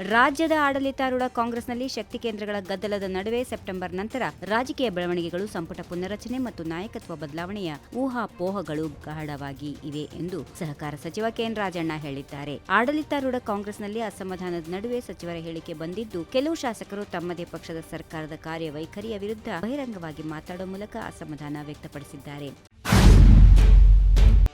ರಾಜ್ಯದ ಆಡಳಿತಾರೂಢ ಕಾಂಗ್ರೆಸ್ನಲ್ಲಿ ಶಕ್ತಿ ಕೇಂದ್ರಗಳ ಗದ್ದಲದ ನಡುವೆ ಸೆಪ್ಟೆಂಬರ್ ನಂತರ ರಾಜಕೀಯ ಬೆಳವಣಿಗೆಗಳು ಸಂಪುಟ ಪುನರಚನೆ ಮತ್ತು ನಾಯಕತ್ವ ಬದಲಾವಣೆಯ ಊಹಾಪೋಹಗಳು ಗಾಢವಾಗಿ ಇವೆ ಎಂದು ಸಹಕಾರ ಸಚಿವ ಕೆಎನ್ ರಾಜಣ್ಣ ಹೇಳಿದ್ದಾರೆ. ಆಡಳಿತಾರೂಢ ಕಾಂಗ್ರೆಸ್ನಲ್ಲಿ ಅಸಮಾಧಾನದ ನಡುವೆ ಸಚಿವರ ಹೇಳಿಕೆ ಬಂದಿದ್ದು, ಕೆಲವು ಶಾಸಕರು ತಮ್ಮದೇ ಪಕ್ಷದ ಸರ್ಕಾರದ ಕಾರ್ಯವೈಖರಿಯ ವಿರುದ್ಧ ಬಹಿರಂಗವಾಗಿ ಮಾತಾಡುವ ಮೂಲಕ ಅಸಮಾಧಾನ ವ್ಯಕ್ತಪಡಿಸಿದ್ದಾರೆ.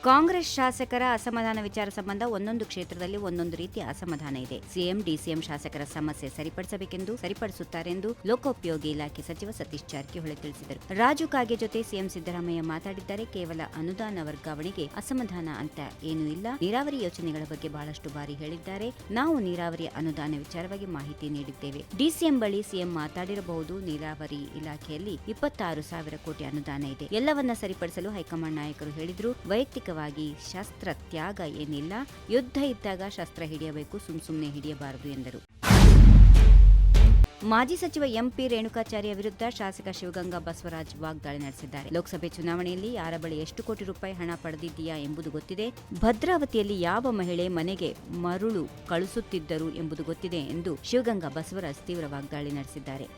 ಕಾಂಗ್ರೆಸ್ ಶಾಸಕರ ಅಸಮಾಧಾನ ವಿಚಾರ ಸಂಬಂಧ ಒಂದೊಂದು ಕ್ಷೇತ್ರದಲ್ಲಿ ಒಂದೊಂದು ರೀತಿಯ ಅಸಮಾಧಾನ ಇದೆ. ಸಿಎಂ, ಡಿಸಿಎಂ ಶಾಸಕರ ಸಮಸ್ಯೆ ಸರಿಪಡಿಸಬೇಕೆಂದು, ಸರಿಪಡಿಸುತ್ತಾರೆಂದು ಲೋಕೋಪಯೋಗಿ ಇಲಾಖೆ ಸಚಿವ ಸತೀಶ್ ಜಾರಕಿಹೊಳಿ ತಿಳಿಸಿದರು. ರಾಜು ಕಾಗೆ ಜೊತೆ ಸಿಎಂ ಸಿದ್ದರಾಮಯ್ಯ ಮಾತಾಡಿದ್ದಾರೆ. ಕೇವಲ ಅನುದಾನ ವರ್ಗಾವಣೆಗೆ ಅಸಮಾಧಾನ ಅಂತ ಏನೂ ಇಲ್ಲ. ನೀರಾವರಿ ಯೋಜನೆಗಳ ಬಗ್ಗೆ ಬಹಳಷ್ಟು ಬಾರಿ ಹೇಳಿದ್ದಾರೆ. ನಾವು ನೀರಾವರಿ ಅನುದಾನ ವಿಚಾರವಾಗಿ ಮಾಹಿತಿ ನೀಡಿದ್ದೇವೆ. ಡಿಸಿಎಂ ಬಳಿ ಸಿಎಂ ಮಾತಾಡಿರಬಹುದು. ನೀರಾವರಿ ಇಲಾಖೆಯಲ್ಲಿ ಇಪ್ಪತ್ತಾರು ಸಾವಿರ ಕೋಟಿ ಅನುದಾನ ಇದೆ. ಎಲ್ಲವನ್ನ ಸರಿಪಡಿಸಲು ಹೈಕಮಾಂಡ್ ನಾಯಕರು ಹೇಳಿದ್ರು. ವೈಯಕ್ತಿಕವಾಗಿ ಶಸ್ತ್ರ ತ್ಯಾಗ ಏನಿಲ್ಲ. ಯುದ್ಧ ಇದ್ದಾಗ ಶಸ್ತ್ರ ಹಿಡಿಯಬೇಕು, ಸುಮ್ ಸುಮ್ಮನೆ ಹಿಡಿಯಬಾರದು ಎಂದರು. ಮಾಜಿ ಸಚಿವ ಎಂಪಿ ರೇಣುಕಾಚಾರ್ಯ ವಿರುದ್ಧ ಶಾಸಕ ಶಿವಗಂಗಾ ಬಸವರಾಜ್ ವಾಗ್ದಾಳಿ ನಡೆಸಿದ್ದಾರೆ. ಲೋಕಸಭೆ ಚುನಾವಣೆಯಲ್ಲಿ ಯಾರ ಬಳಿ ಎಷ್ಟು ಕೋಟಿ ರೂಪಾಯಿ ಹಣ ಪಡೆದಿದ್ದೀಯಾ ಎಂಬುದು ಗೊತ್ತಿದೆ. ಭದ್ರಾವತಿಯಲ್ಲಿ ಯಾವ ಮಹಿಳೆ ಮನೆಗೆ ಮರುಳು ಕಳುಸುತ್ತಿದ್ದರು ಎಂಬುದು ಗೊತ್ತಿದೆ ಎಂದು ಶಿವಗಂಗಾ ಬಸವರಾಜ್ ತೀವ್ರ ವಾಗ್ದಾಳಿ ನಡೆಸಿದ್ದಾರೆ.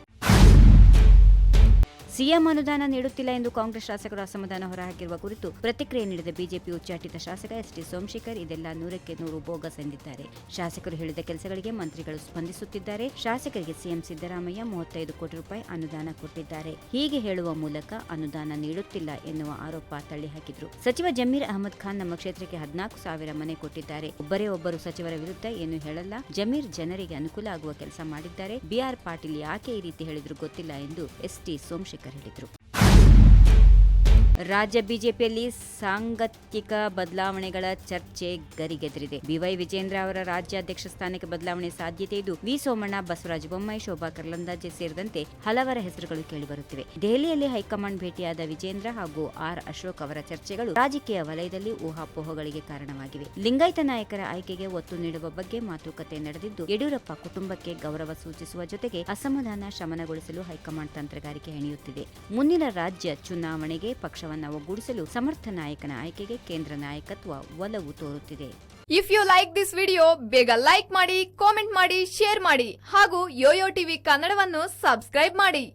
ಸಿಎಂ ಅನುದಾನ ನೀಡುತ್ತಿಲ್ಲ ಎಂದು ಕಾಂಗ್ರೆಸ್ ಶಾಸಕರು ಅಸಮಾಧಾನ ಹೊರಹಾಕಿರುವ ಕುರಿತು ಪ್ರತಿಕ್ರಿಯೆ ನೀಡಿದ ಬಿಜೆಪಿ ಉಚ್ಚಾಟಿತ ಶಾಸಕ ಎಸ್ ಟಿ ಸೋಮಶೇಖರ್, ಇದೆಲ್ಲ ನೂರಕ್ಕೆ ನೂರು ಬೋಗಸ್ ಎಂದಿದ್ದಾರೆ. ಶಾಸಕರು ಹೇಳಿದ ಕೆಲಸಗಳಿಗೆ ಮಂತ್ರಿಗಳು ಸ್ಪಂದಿಸುತ್ತಿದ್ದಾರೆ. ಶಾಸಕರಿಗೆ ಸಿಎಂ ಸಿದ್ದರಾಮಯ್ಯ ಮೂವತ್ತೈದು ಕೋಟಿ ರೂಪಾಯಿ ಅನುದಾನ ಕೊಟ್ಟಿದ್ದಾರೆ. ಹೀಗೆ ಹೇಳುವ ಮೂಲಕ ಅನುದಾನ ನೀಡುತ್ತಿಲ್ಲ ಎನ್ನುವ ಆರೋಪ ತಳ್ಳಿಹಾಕಿದ್ರು. ಸಚಿವ ಜಮೀರ್ ಅಹಮದ್ ಖಾನ್ ನಮ್ಮ ಕ್ಷೇತ್ರಕ್ಕೆ ಹದಿನಾಲ್ಕು ಸಾವಿರ ಮನೆ ಕೊಟ್ಟಿದ್ದಾರೆ. ಒಬ್ಬರೇ ಒಬ್ಬರು ಸಚಿವರ ವಿರುದ್ಧ ಏನು ಹೇಳಲ್ಲ. ಜಮೀರ್ ಜನರಿಗೆ ಅನುಕೂಲ ಆಗುವ ಕೆಲಸ ಮಾಡಿದ್ದಾರೆ. ಬಿಆರ್ ಪಾಟೀಲ್ ಯಾಕೆ ಈ ರೀತಿ ಹೇಳಿದ್ರು ಗೊತ್ತಿಲ್ಲ ಎಂದು ಎಸ್ಟಿ ಸೋಮಶೇಖರ್ ಹೇಳಿದರು ರಾಜ್ಯ ಬಿಜೆಪಿಯಲ್ಲಿ ಸಾಂಗತ್ಯಿಕ ಬದಲಾವಣೆಗಳ ಚರ್ಚೆ ಗರಿಗೆದರಿದೆ. ಬಿವೈ ವಿಜೇಂದ್ರ ಅವರ ರಾಜ್ಯಾಧ್ಯಕ್ಷ ಸ್ಥಾನಕ್ಕೆ ಬದಲಾವಣೆ ಸಾಧ್ಯತೆ ಇದ್ದು, ವಿ ಸೋಮಣ್ಣ, ಬಸವರಾಜ ಬೊಮ್ಮಾಯಿ, ಶೋಭಾ ಕರ್ಲಂದಾಜೆ ಸೇರಿದಂತೆ ಹಲವರ ಹೆಸರುಗಳು ಕೇಳಿಬರುತ್ತಿವೆ. ದೆಹಲಿಯಲ್ಲಿ ಹೈಕಮಾಂಡ್ ಭೇಟಿಯಾದ ವಿಜೇಂದ್ರ ಹಾಗೂ ಆರ್ ಅಶೋಕ್ ಅವರ ಚರ್ಚೆಗಳು ರಾಜಕೀಯ ವಲಯದಲ್ಲಿ ಊಹಾಪೋಹಗಳಿಗೆ ಕಾರಣವಾಗಿವೆ. ಲಿಂಗಾಯತ ನಾಯಕರ ಆಯ್ಕೆಗೆ ಒತ್ತು ನೀಡುವ ಬಗ್ಗೆ ಮಾತುಕತೆ ನಡೆದಿದ್ದು, ಯಡಿಯೂರಪ್ಪ ಕುಟುಂಬಕ್ಕೆ ಗೌರವ ಸೂಚಿಸುವ ಜೊತೆಗೆ ಅಸಮಾಧಾನ ಶಮನಗೊಳಿಸಲು ಹೈಕಮಾಂಡ್ ತಂತ್ರಗಾರಿಕೆ ಹೆಣೆಯುತ್ತಿದೆ. ಮುಂದಿನ ರಾಜ್ಯ ಚುನಾವಣೆಗೆ ಪಕ್ಷವನ್ನ ಒಗ್ಗೂಡಿಸಲು ಸಮರ್ಥ ನಾಯಕನ ಆಯ್ಕೆಗೆ ಕೇಂದ್ರ ನಾಯಕತ್ವ ಒಲವು ತೋರುತ್ತಿದೆ. If you like this video ಬೇಗ ಲೈಕ್ ಮಾಡಿ ಕಾಮೆಂಟ್ ಮಾಡಿ ಶೇರ್ ಮಾಡಿ ಹಾಗೂ ಯೋಯೋ ಟಿವಿ ಕನ್ನಡವನ್ನು ಸಬ್ಸ್ಕ್ರೈಬ್ ಮಾಡಿ.